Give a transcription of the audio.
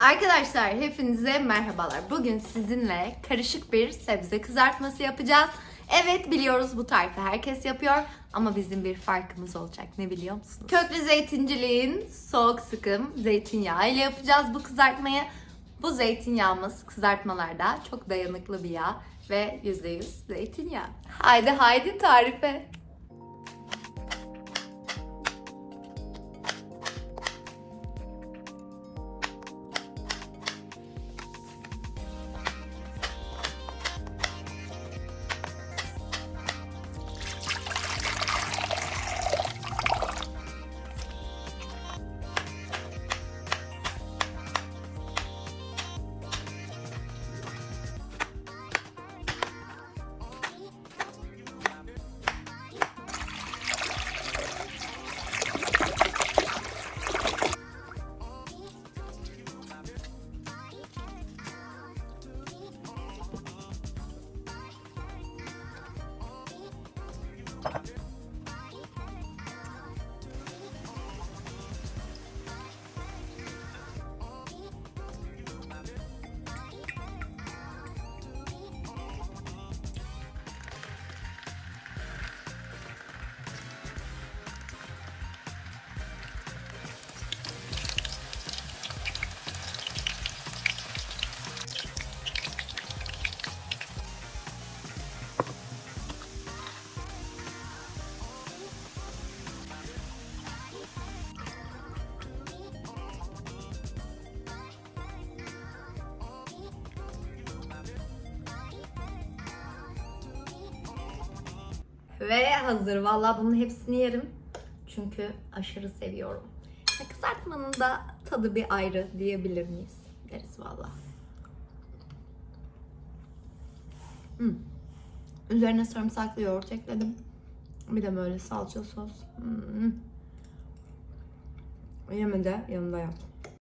Arkadaşlar hepinize merhabalar. Bugün sizinle karışık bir sebze kızartması yapacağız. Evet biliyoruz bu tarifi herkes yapıyor ama bizim bir farkımız olacak. Ne biliyor musunuz? Köklü zeytinciliğin soğuk sıkım zeytinyağı ile yapacağız bu kızartmayı. Bu zeytinyağımız kızartmalarda çok dayanıklı bir yağ ve %100 zeytinyağı. Haydi haydi tarife. Ve hazır. Vallahi bunun hepsini yerim. Çünkü aşırı seviyorum. Kızartmanın da tadı bir ayrı diyebilir miyiz? Deriz vallahi. Hmm. Üzerine sarımsaklı yoğurt ekledim. Bir de böyle salça sos. Hmm. Yeme de yanında yap.